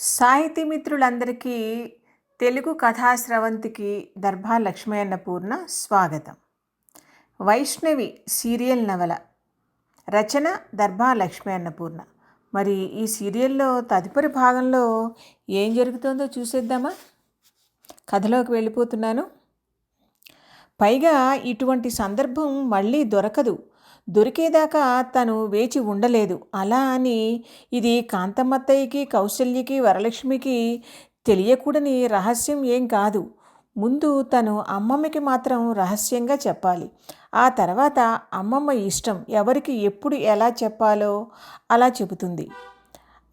సాహితీ మిత్రులందరికీ తెలుగు కథాస్రవంతికి దర్భా లక్ష్మీ అన్నపూర్ణ స్వాగతం. వైష్ణవి సీరియల్ నవల రచన దర్భా లక్ష్మీ అన్నపూర్ణ మరి ఈ సీరియల్లో తదుపరి భాగంలో ఏం జరుగుతుందో చూసేద్దామా? కథలోకి వెళ్ళిపోతున్నాను. పైగా ఇటువంటి సందర్భం మళ్ళీ దొరకదు. దొరికేదాకా తను వేచి ఉండలేదు. అలా అని ఇది కాంతమ్మత్తయ్యకి కౌశల్యకి వరలక్ష్మికి తెలియకూడని రహస్యం ఏం కాదు. ముందు తను అమ్మమ్మకి మాత్రం రహస్యంగా చెప్పాలి. ఆ తర్వాత అమ్మమ్మ ఇష్టం ఎవరికి ఎప్పుడు ఎలా చెప్పాలో అలా చెబుతుంది.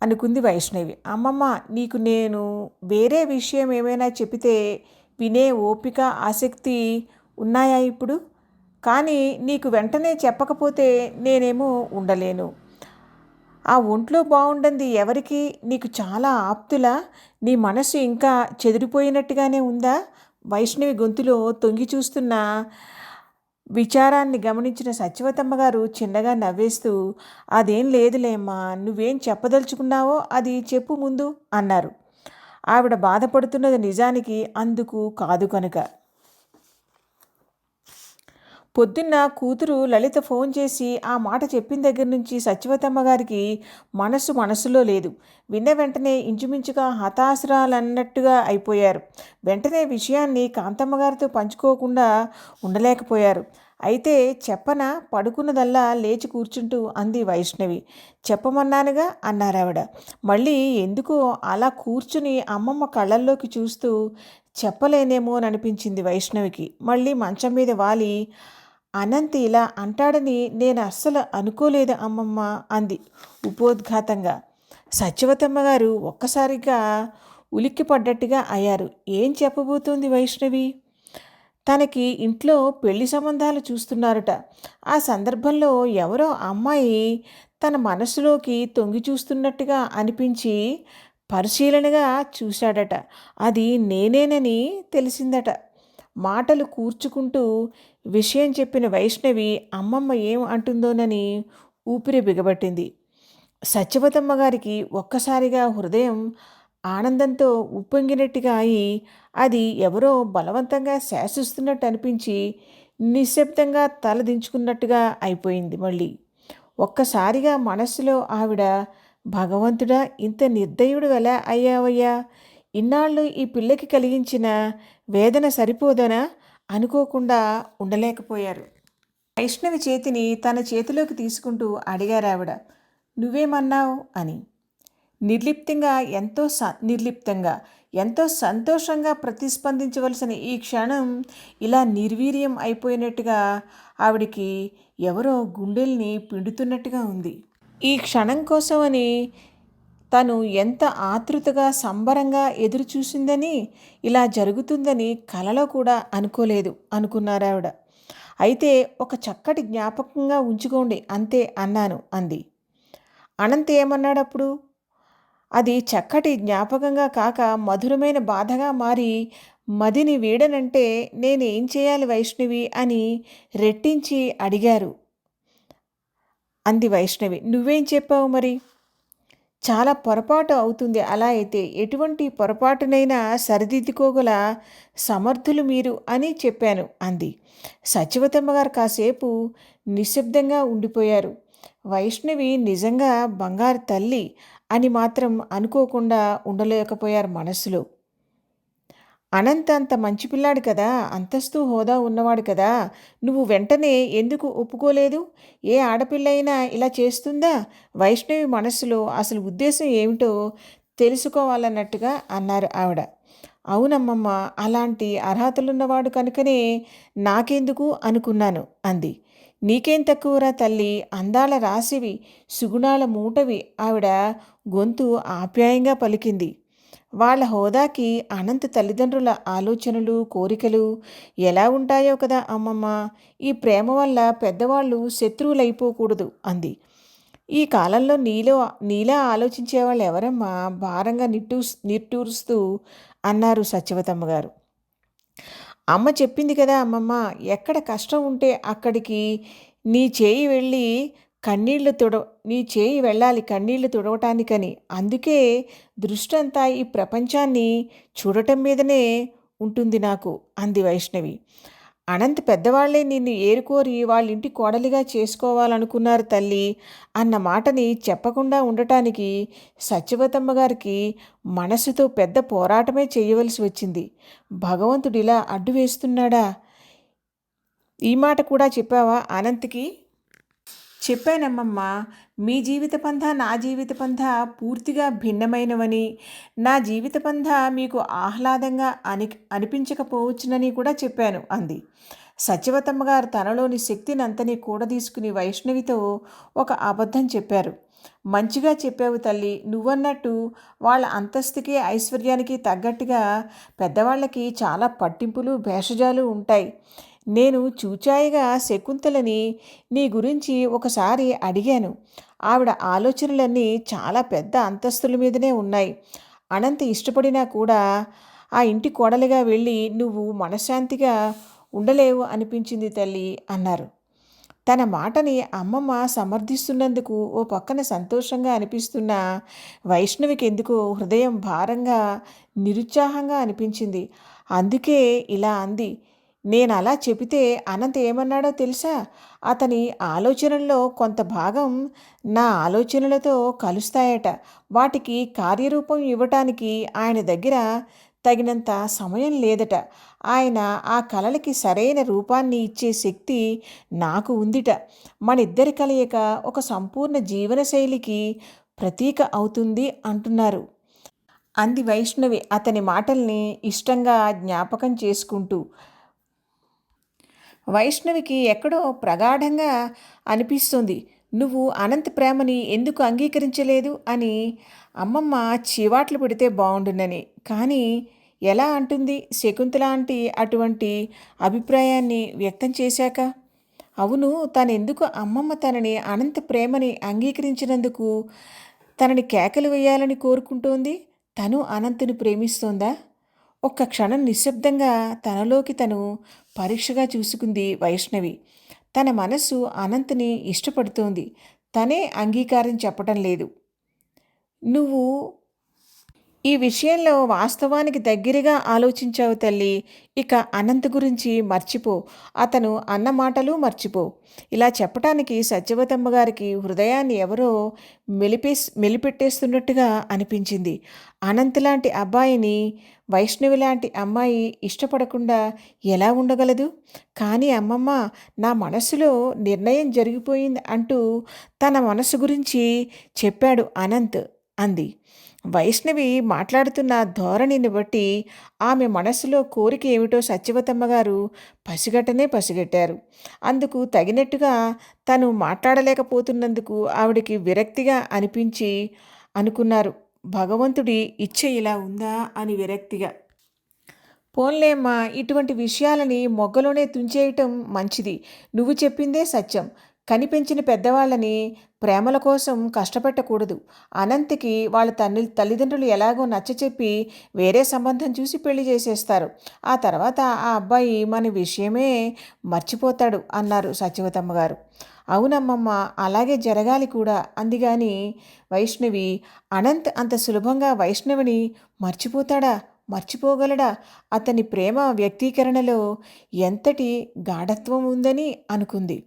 అనుకుంది వైష్ణవి. అమ్మమ్మ నీకు నేను వేరే విషయం ఏమైనా చెబితే వినే ఓపిక ఆసక్తి ఉన్నాయా ఇప్పుడు? కానీ నీకు వెంటనే చెప్పకపోతే నేనేమో ఉండలేను. ఆ ఒంట్లో బాగుండంది ఎవరికి? నీకు చాలా ఆప్తుల? నీ మనసు ఇంకా చెదిరిపోయినట్టుగానే ఉందా? వైష్ణవి గొంతులో తొంగి చూస్తున్న విచారాన్ని గమనించిన సత్యవతమ్మ గారు చిన్నగా నవ్వేస్తూ అదేం లేదులేమ్మా నువ్వేం చెప్పదలుచుకున్నావో అది చెప్పు ముందు అన్నారు. ఆవిడ బాధపడుతున్నది నిజానికి అందుకు కాదు కనుక. పొద్దున్న కూతురు లలిత ఫోన్ చేసి ఆ మాట చెప్పిన దగ్గర నుంచి సత్యవతమ్మ గారికి మనసు మనసులో లేదు. విన్న వెంటనే ఇంచుమించుగా హతాశరాలన్నట్టుగా అయిపోయారు. వెంటనే విషయాన్ని కాంతమ్మ గారితో పంచుకోకుండా ఉండలేకపోయారు. అయితే చెప్పన పడుకున్నదల్లా లేచి కూర్చుంటూ అంది వైష్ణవి. చెప్పమన్నానుగా అన్నారావిడ. మళ్ళీ ఎందుకో అలా కూర్చుని అమ్మమ్మ కళ్ళల్లోకి చూస్తూ చెప్పలేనేమో అని అనిపించింది వైష్ణవికి. మళ్ళీ మంచం మీద వాలి అనంత్ ఇలా అంటాడని నేను అస్సలు అనుకోలేదు అమ్మమ్మ అంది ఉపోద్ఘాతంగా. సత్యవతమ్మ గారు ఒక్కసారిగా ఉలిక్కి పడ్డట్టుగా అయ్యారు. ఏం చెప్పబోతోంది వైష్ణవి? తనకి ఇంట్లో పెళ్ళి సంబంధాలు చూస్తున్నారట. ఆ సందర్భంలో ఎవరో అమ్మాయి తన మనసులోకి తొంగి చూస్తున్నట్టుగా అనిపించి పరిశీలనగా చూశాడట. అది నేనేనని తెలిసిందట. మాటలు కూర్చుకుంటూ విషయం చెప్పిన వైష్ణవి అమ్మమ్మ ఏం అంటుందోనని ఊపిరి బిగబట్టింది. సత్యవతమ్మ గారికి ఒక్కసారిగా హృదయం ఆనందంతో ఉప్పొంగినట్టుగా అయి అది ఎవరో బలవంతంగా శాసిస్తున్నట్టు అనిపించి నిశ్శబ్దంగా తలదించుకున్నట్టుగా అయిపోయింది మళ్ళీ. ఒక్కసారిగా మనస్సులో ఆవిడ భగవంతుడా ఇంత నిర్దయుడు ఎలా అయ్యావయ్యా? ఇన్నాళ్ళు ఈ పిల్లకి కలిగించిన వేదన సరిపోదనా? అనుకోకుండా ఉండలేకపోయారు. వైష్ణవి చేతిని తన చేతిలోకి తీసుకుంటూ అడిగారావిడ నువ్వేమన్నావు? అని. నిర్లిప్తంగా ఎంతో స నిర్లిప్తంగా ఎంతో సంతోషంగా ప్రతిస్పందించవలసిన ఈ క్షణం ఇలా నిర్వీర్యం అయిపోయినట్టుగా ఆవిడికి ఎవరో గుండెల్ని పిండుతున్నట్టుగా ఉంది. ఈ క్షణం కోసమని తను ఎంత ఆతృతగా సంబరంగా ఎదురుచూసిందని ఇలా జరుగుతుందని కలలో కూడా అనుకోలేదు అనుకున్నారావిడ అయితే ఒక చక్కటి జ్ఞాపకంగా ఉంచుకోండి అంతే అన్నాను అంది. అనంత్ ఏమన్నాడు అప్పుడు అది చక్కటి జ్ఞాపకంగా కాక మధురమైన బాధగా మారి మదిని వీడనంటే నేనేం చేయాలి వైష్ణవి అని రెట్టించి అడిగారు. అంది వైష్ణవి. నువ్వేం చెప్పావు మరి? చాలా పొరపాటు అవుతుంది. అలా అయితే ఎటువంటి పొరపాటునైనా సరిదిద్దుకోగల సమర్థులు మీరు అని చెప్పాను అంది. సచివతమ్మ గారు కాసేపు నిశ్శబ్దంగా ఉండిపోయారు. వైష్ణవి నిజంగా బంగారు తల్లి అని మాత్రం అనుకోకుండా ఉండలేకపోయారు మనసులో. అనంత అంత మంచి పిల్లాడు కదా అంతస్తు హోదా ఉన్నవాడు కదా నువ్వు వెంటనే ఎందుకు ఒప్పుకోలేదు? ఏ ఆడపిల్ల అయినా ఇలా చేస్తుందా? వైష్ణవి మనస్సులో అసలు ఉద్దేశం ఏమిటో తెలుసుకోవాలన్నట్టుగా అన్నారు ఆవిడ. అవునమ్మమ్మ అలాంటి అర్హతలున్నవాడు కనుకనే నాకెందుకు అనుకున్నాను అంది. నీకేం తక్కువరా తల్లి? అందాల రాసివి సుగుణాల మూటవి ఆవిడ గొంతు ఆప్యాయంగా పలికింది. వాళ్ళ హోదాకి అనంత తల్లిదండ్రుల ఆలోచనలు కోరికలు ఎలా ఉంటాయో కదా అమ్మమ్మ. ఈ ప్రేమ వల్ల పెద్దవాళ్ళు శత్రువులైపోకూడదు అంది. ఈ కాలంలో నీలో నీలా ఆలోచించేవాళ్ళు ఎవరమ్మా? భారంగా నిట్టూ నిట్టూరుస్తూ అన్నారు సత్యవతమ్మ గారు. అమ్మ చెప్పింది కదా అమ్మమ్మ ఎక్కడ కష్టం ఉంటే అక్కడికి నీ చేయి వెళ్ళి కన్నీళ్ళు తుడ నీ చేయి వెళ్ళాలి కన్నీళ్ళు తుడవటానికని. అందుకే దృష్టంతా ఈ ప్రపంచాన్ని చూడటం మీదనే ఉంటుంది నాకు అంది వైష్ణవి. అనంత్ పెద్దవాళ్ళే నిన్ను ఏరుకోరి వాళ్ళ ఇంటి కోడలిగా చేసుకోవాలనుకున్నారు తల్లి అన్న మాటని చెప్పకుండా ఉండటానికి సత్యవతమ్మ గారికి మనసుతో పెద్ద పోరాటమే చేయవలసి వచ్చింది. భగవంతుడిలా అడ్డు వేస్తున్నాడా ఈ మాట కూడా చెప్పావా అనంత్కి? చెప్పానమ్మమ్మ మీ జీవిత పంథ నా జీవిత పంథ పూర్తిగా భిన్నమైనవని నా జీవిత పంథ మీకు ఆహ్లాదంగా అని అనిపించకపోవచ్చునని కూడా చెప్పాను అంది. సత్యవతమ్మ గారు తనలోని శక్తిని అంతని కూడదీసుకుని వైష్ణవితో ఒక అబద్ధం చెప్పారు. మంచిగా చెప్పావు తల్లి నువ్వన్నట్టు వాళ్ళ అంతస్తుకి ఐశ్వర్యానికి తగ్గట్టుగా పెద్దవాళ్ళకి చాలా పట్టింపులు భేషజాలు ఉంటాయి. నేను చూచాయిగా శకుంతలని నీ గురించి ఒకసారి అడిగాను. ఆవిడ ఆలోచనలన్నీ చాలా పెద్ద అంతస్తుల మీదనే ఉన్నాయి. అనంత ఇష్టపడినా కూడా ఆ ఇంటి కోడలిగా వెళ్ళి నువ్వు మనశ్శాంతిగా ఉండలేవు అనిపించింది తల్లి అన్నారు. తన మాటని అమ్మమ్మ సమర్థిస్తున్నందుకు ఓ పక్కన సంతోషంగా అనిపిస్తున్న వైష్ణవికి ఎందుకో హృదయం భారంగా నిరుత్సాహంగా అనిపించింది. అందుకే ఇలా అంది. నేను అలా చెబితే అనంత్ ఏమన్నాడో తెలుసా? అతని ఆలోచనల్లో కొంత భాగం నా ఆలోచనలతో కలుస్తాయట. వాటికి కార్యరూపం ఇవ్వటానికి ఆయన దగ్గర తగినంత సమయం లేదట. ఆయన ఆ కళలకి సరైన రూపాన్ని ఇచ్చే శక్తి నాకు ఉందిట. మన ఇద్దరి కలయిక ఒక సంపూర్ణ జీవనశైలికి ప్రతీక అవుతుంది అంటున్నారు. అంది వైష్ణవి అతని మాటల్ని ఇష్టంగా జ్ఞాపకం చేసుకుంటూ. వైష్ణవికి ఎక్కడో ప్రగాఢంగా అనిపిస్తుంది. నువ్వు అనంత ప్రేమని ఎందుకు అంగీకరించలేదు? అని అమ్మమ్మ చీవాట్లు పెడితే బాగుండునని కానీ ఎలా అంటుంది శకుంతలాంటి అటువంటి అభిప్రాయాన్ని వ్యక్తం చేశాక? అవును తనెందుకు అమ్మమ్మ తనని అనంత ప్రేమని అంగీకరించినందుకు తనని కేకలు వేయాలని కోరుకుంటోంది? తను అనంతుని ప్రేమిస్తోందా? ఒక్క క్షణం నిశ్శబ్దంగా తనలోకి తను పరీక్షగా చూసుకుంది వైష్ణవి. తన మనస్సు అనంత్ని ఇష్టపడుతోంది. తనే అంగీకారం చెప్పటం లేదు. నువ్వు ఈ విషయంలో వాస్తవానికి దగ్గరగా ఆలోచించావు తల్లి. ఇక అనంత్ గురించి మర్చిపో. అతను అన్న మాటలు మర్చిపో. ఇలా చెప్పటానికి సత్యవతమ్మ గారికి హృదయాన్ని ఎవరో మెలిపేస్ మెలిపెట్టేస్తున్నట్టుగా అనిపించింది. అనంత్ లాంటి అబ్బాయిని వైష్ణవి లాంటి అమ్మాయి ఇష్టపడకుండా ఎలా ఉండగలదు? కానీ అమ్మమ్మ నా మనసులో నిర్ణయం జరిగిపోయింది అంటూ తన మనసు గురించి చెప్పాడు అనంత్ అంది. వైష్ణవి మాట్లాడుతున్న ధోరణిని బట్టి ఆమె మనసులో కోరిక ఏమిటో సత్యవతమ్మ గారు పసిగట్టనే పసిగట్టారు. అందుకు తగినట్టుగా తను మాట్లాడలేకపోతున్నందుకు ఆవిడికి విరక్తిగా అనిపించి అనుకున్నారు. భగవంతుడి ఇచ్చ ఇలా ఉందా అని విరక్తిగా. పోన్లేమ్మా ఇటువంటి విషయాలని మొగ్గలోనే తుంచేయటం మంచిది. నువ్వు చెప్పిందే సత్యం. కనిపించిన పెద్దవాళ్ళని ప్రేమల కోసం కష్టపెట్టకూడదు. అనంత్కి వాళ్ళ తల్లి తల్లిదండ్రులు ఎలాగో నచ్చచెప్పి వేరే సంబంధం చూసి పెళ్ళి చేసేస్తారు. ఆ తర్వాత ఆ అబ్బాయి మన విషయమే మర్చిపోతాడు అన్నారు సత్యవతమ్మ గారు. అవునమ్మమ్మ అలాగే జరగాలి కూడా అందిగాని వైష్ణవి అనంత్ అంత సులభంగా వైష్ణవిని మర్చిపోతాడా? మర్చిపోగలడా? అతని ప్రేమ వ్యక్తీకరణలో ఎంతటి గాఢత్వం ఉందని అనుకుంది.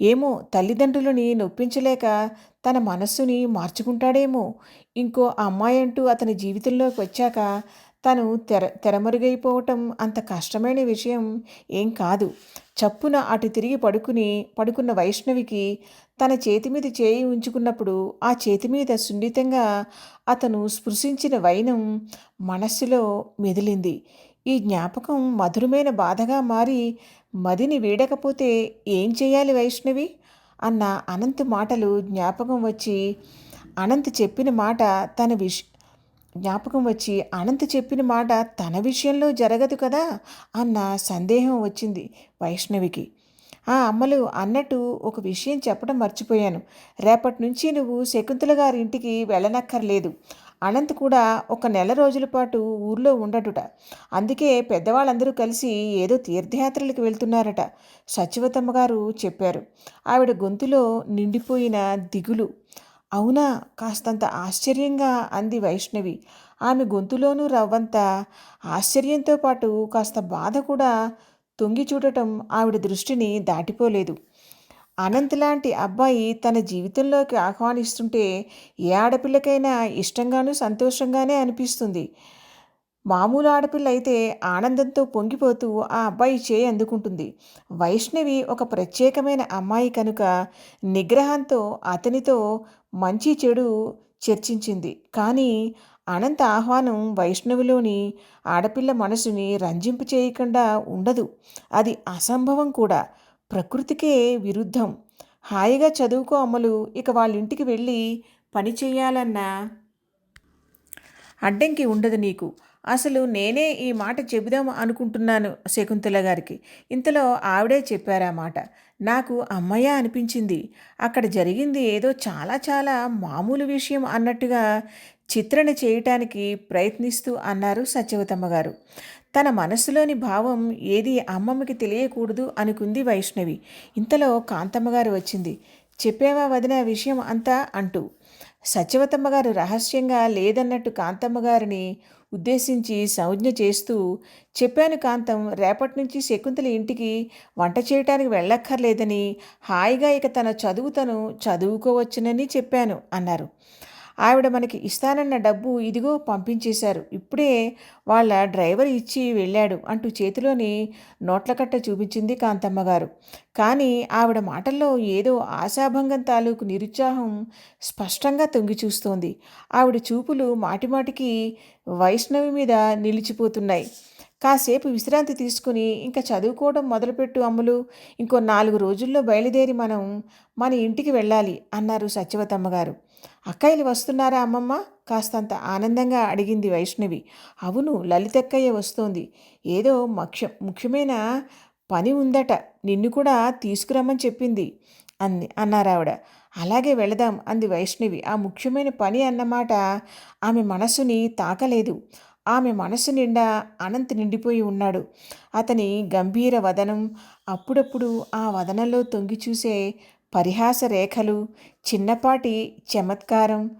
ఏమో తల్లిదండ్రులని నొప్పించలేక తన మనస్సుని మార్చుకుంటాడేమో. ఇంకో అమ్మాయి అంటూ అతని జీవితంలోకి వచ్చాక తను తెర తెరమరుగైపోవటం అంత కష్టమైన విషయం ఏం కాదు. చప్పున అటు తిరిగి పడుకుని పడుకున్న వైష్ణవికి తన చేతి మీద చేయి ఉంచుకున్నప్పుడు ఆ చేతి మీద సున్నితంగా అతను స్పృశించిన వైనం మనస్సులో మెదిలింది. ఈ జ్ఞాపకం మధురమైన బాధగా మారి మదిని వీడకపోతే ఏం చేయాలి వైష్ణవి? అన్న అనంత్ మాటలు జ్ఞాపకం వచ్చి అనంత్ చెప్పిన మాట తన విష జ్ఞాపకం వచ్చి అనంత్ చెప్పిన మాట తన విషయంలో జరగదు కదా? అన్న సందేహం వచ్చింది వైష్ణవికి. ఆ అమ్మలు అన్నట్టు ఒక విషయం చెప్పడం మర్చిపోయాను. రేపటి నుంచి నువ్వు శకుంతల గారి ఇంటికి వెళ్ళనక్కర్లేదు. అనంత్ కూడా ఒక నెల రోజుల పాటు ఊర్లో ఉండటుట. అందుకే పెద్దవాళ్ళందరూ కలిసి ఏదో తీర్థయాత్రలకు వెళ్తున్నారట. సచివతమ్మ గారు చెప్పారు. ఆవిడ గొంతులో నిండిపోయిన దిగులు. అవునా కాస్తంత ఆశ్చర్యంగా అంది వైష్ణవి. ఆమె గొంతులోనూ రవ్వంత ఆశ్చర్యంతో పాటు కాస్త బాధ కూడా తొంగి చూడటం ఆవిడ దృష్టిని దాటిపోలేదు. అనంత్ లాంటి అబ్బాయి తన జీవితంలోకి ఆహ్వానిస్తుంటే ఏ ఆడపిల్లకైనా ఇష్టంగానూ సంతోషంగానే అనిపిస్తుంది. మామూలు ఆడపిల్ల అయితే ఆనందంతో పొంగిపోతూ ఆ అబ్బాయి చేయి అందుకుంటుంది. వైష్ణవి ఒక ప్రత్యేకమైన అమ్మాయి కనుక నిగ్రహంతో అతనితో మంచి చెడు చర్చించింది. కానీ అనంత ఆహ్వానం వైష్ణవిలోని ఆడపిల్ల మనసుని రంజింపు చేయకుండా ఉండదు. అది అసంభవం కూడా. ప్రకృతికే విరుద్ధం. హాయిగా చదువుకో అమ్మలు ఇక వాళ్ళ ఇంటికి వెళ్ళి పని చేయాలన్న అడ్డంకి ఉండదు నీకు. అసలు నేనే ఈ మాట చెబుదాం అనుకుంటున్నాను శకుంతల గారికి. ఇంతలో ఆవిడే చెప్పారా మాట. నాకు అమ్మయ్య అనిపించింది. అక్కడ జరిగింది ఏదో చాలా చాలా మామూలు విషయం అన్నట్టుగా చిత్రణ చేయటానికి ప్రయత్నిస్తూ అన్నారు సత్యవతమ్మ గారు. తన మనసులోని భావం ఏది అమ్మమ్మకి తెలియకూడదు అనుకుంది వైష్ణవి. ఇంతలో కాంతమ్మ గారు వచ్చింది. చెప్పావా వదిన విషయం అంతా అంటూ. సత్యవతమ్మ గారు రహస్యంగా లేదన్నట్టు కాంతమ్మ గారిని ఉద్దేశించి సంజ్ఞ చేస్తూ చెప్పాను కాంతం రేపటి నుంచి శకుంతల ఇంటికి వంట చేయటానికి వెళ్ళక్కర్లేదని హాయిగా ఇక తన చదువు తను చదువుకోవచ్చునని చెప్పాను అన్నారు. ఆవిడ మనకి ఇస్తానన్న డబ్బు ఇదిగో పంపించేశారు. ఇప్పుడే వాళ్ళ డ్రైవర్ ఇచ్చి వెళ్ళాడు అంటూ చేతిలోని నోట్ల కట్ట చూపించింది కాంతమ్మ గారు. కానీ ఆవిడ మాటల్లో ఏదో ఆశాభంగం తాలూకు నిరుత్సాహం స్పష్టంగా తొంగి చూస్తోంది. ఆవిడ చూపులు మాటిమాటికి వైష్ణవి మీద నిలిచిపోతున్నాయి. కాసేపు విశ్రాంతి తీసుకుని ఇంకా చదువుకోవడం మొదలుపెట్టు అమ్ములు. ఇంకో నాలుగు రోజుల్లో బయలుదేరి మనం మన ఇంటికి వెళ్ళాలి అన్నారు సత్యవతమ్మ గారు అక్కయ్యలు వస్తున్నారా అమ్మమ్మ? కాస్తంత ఆనందంగా అడిగింది వైష్ణవి. అవును లలితక్కయ్య వస్తోంది. ఏదో ముఖ్య ముఖ్యమైన పని ఉందట నిన్ను కూడా తీసుకురమ్మని చెప్పింది అంది అన్నారావిడ. అలాగే వెళదాం అంది వైష్ణవి. ఆ ముఖ్యమైన పని అన్నమాట ఆమె మనసుని తాకలేదు. ఆమె మనసు నిండా అనంత్ నిండిపోయి ఉన్నాడు. అతని గంభీర వదనం అప్పుడప్పుడు ఆ వదనంలో తొంగి చూసే పరిహాస రేఖలు చిన్నపాటి చమత్కారం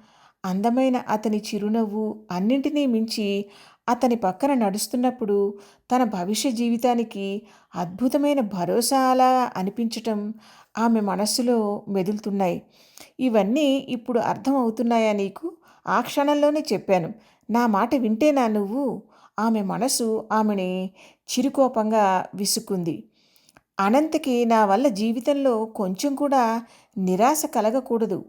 అందమైన అతని చిరునవ్వు అన్నింటినీ మించి అతని పక్కన నడుస్తున్నప్పుడు తన భవిష్య జీవితానికి అద్భుతమైన భరోసా అలా అనిపించటం ఆమె మనస్సులో మెదులుతున్నాయి. ఇవన్నీ ఇప్పుడు అర్థమవుతున్నాయా నీకు? ఆ క్షణంలోనే చెప్పాను. నా మాట వింటేనా నువ్వు? ఆమె మనసు ఆమెని చిరుకోపంగా విసుక్కుంది. అనంతకి నా వల్ల జీవితంలో కొంచెం కూడా నిరాశ కలగకూడదు.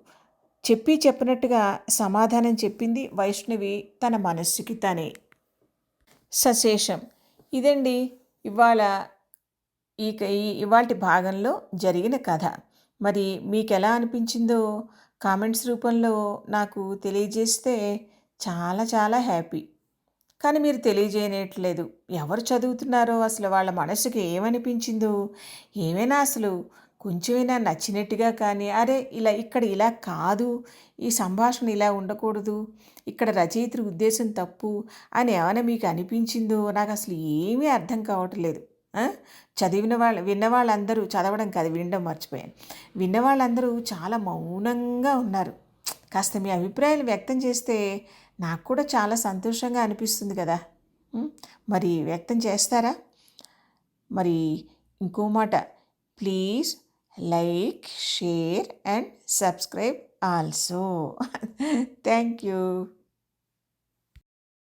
చెప్పి చెప్పినట్టుగా సమాధానం చెప్పింది వైష్ణవి తన మనస్సుకి తనే. సశేషం. ఇదండి ఇవాళ ఈ ఇవాటి భాగంలో జరిగిన కథ. మరి మీకు ఎలా అనిపించిందో కామెంట్స్ రూపంలో నాకు తెలియజేస్తే చాలా చాలా హ్యాపీ. కానీ మీరు తెలియజేయనట్లేదు. ఎవరు చదువుతున్నారో అసలు వాళ్ళ మనసుకి ఏమనిపించిందో ఏమైనా అసలు కొంచెమైనా నచ్చినట్టుగా కానీ అరే ఇలా ఇక్కడ ఇలా కాదు ఈ సంభాషణ ఇలా ఉండకూడదు ఇక్కడ రచయిత్రి ఉద్దేశం తప్పు అని ఏమైనా మీకు అనిపించిందో నాకు అసలు ఏమీ అర్థం కావట్లేదు. చదివిన వాళ్ళు విన్న వాళ్ళందరూ చదవడం కాదు వినడం మర్చిపోయాను. విన్న వాళ్ళందరూ చాలా మౌనంగా ఉన్నారు. కాస్త మీ అభిప్రాయాలు వ్యక్తం చేస్తే నాకు కూడా చాలా సంతోషంగా అనిపిస్తుంది కదా. మరి వ్యక్తం చేస్తారా? మరి ఇంకో మాట please like share and subscribe also. Thank you.